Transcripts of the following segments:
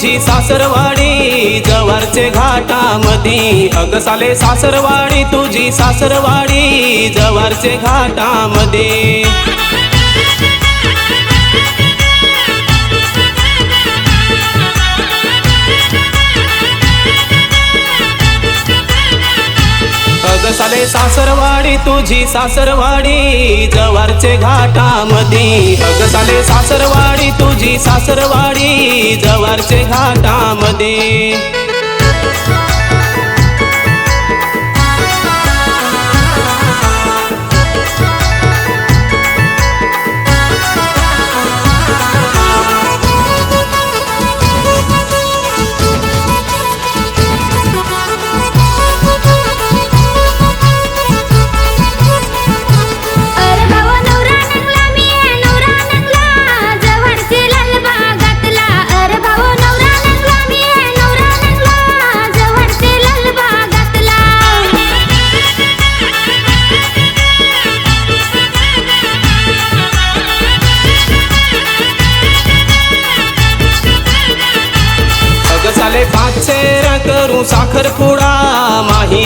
माझी सासरवाडी जवारचे घाटामध्ये अगसाले सासरवाडी तुझी सासरवाडी जवारचे घाटामध्ये आहे सासरवाडी तुझी सासरवाडी जवारचे घाटामध्ये अगसाले सासरवाडी तुझी सासरवाडी जवारचे घाटामध्ये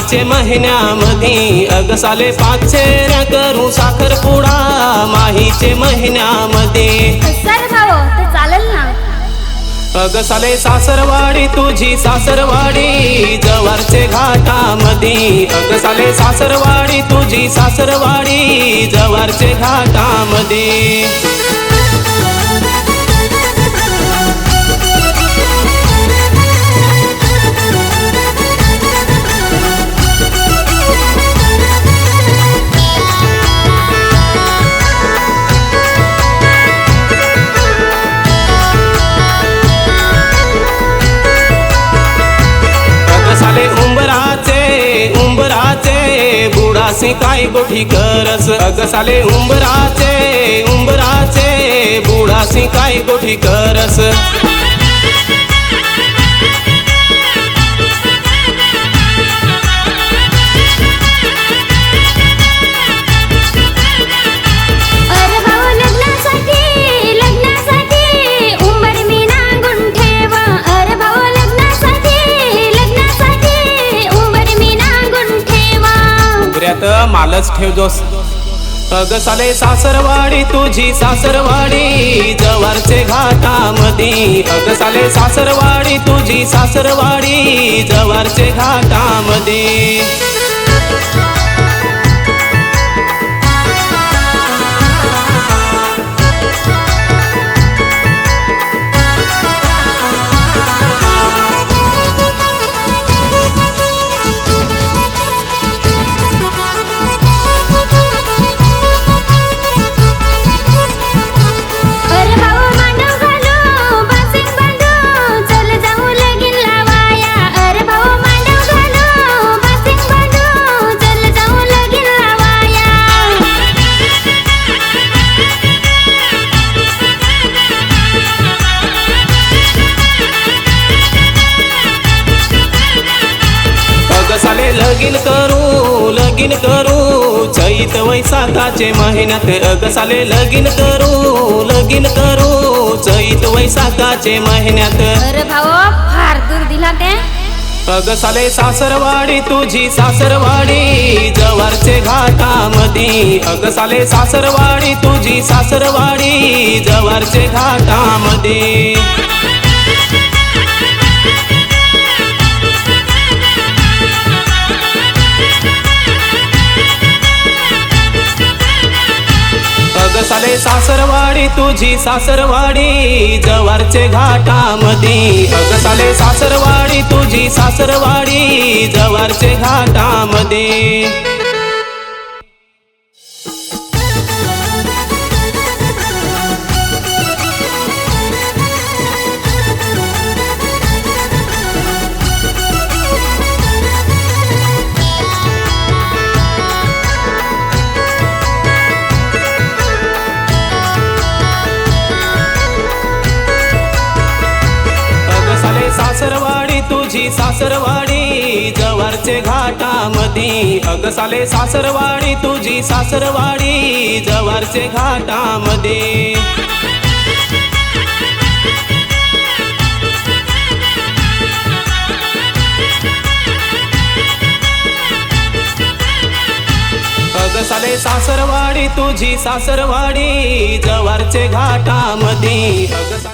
माहीचे महिन्यामध्ये अगसाले पाचशेर करू साखरपुडा माहीचे महिन्यामध्ये. सर भाऊ तर चालेल ना? अगसाले सासरवाडी तुझी सासरवाडी जवारचे घाटामध्ये. अगसाले सासरवाडी तुझी सासरवाडी जवारचे घाटामध्ये. असे काय गोठी करस? अगसाले उंबराचे उंबराचे. बुडासी काय गोठी करस? उंबऱ्यात मालच अग साले सासरवाडी तुझी सासरवाडी जवारचे घाटामध्ये अगसाले सासरवाडी तुझी सासरवाडी जवारचे घाटामध्ये लगीन करू. चैत वैसाखाचे महिन्यात अगसाले लगीन करू. लगीन करू. चैत वैसाखाचे महिन्यात. अरे भाऊ फार दूर दिला ते. अगसाले सासरवाडी तुझी सासरवाडी. जवारचे घाटामध्ये अगसाले सासरवाडी तुझी सासरवाडी. जवारचे घाटामध्ये साले सासरवाडी तुझी सासरवाडी जवारचे घाटामधी. अग साले सासरवाडी तुझी सासरवाडी जवारचे घाटामध्ये माझी सासरवाडी जवारचे घाटामधी. अगसाले सासरवाडी तुझी सासरवाडी जवारचे घाटामध्ये साले सासरवाडी तुझी सासरवाडी जवारचे घाटामधी.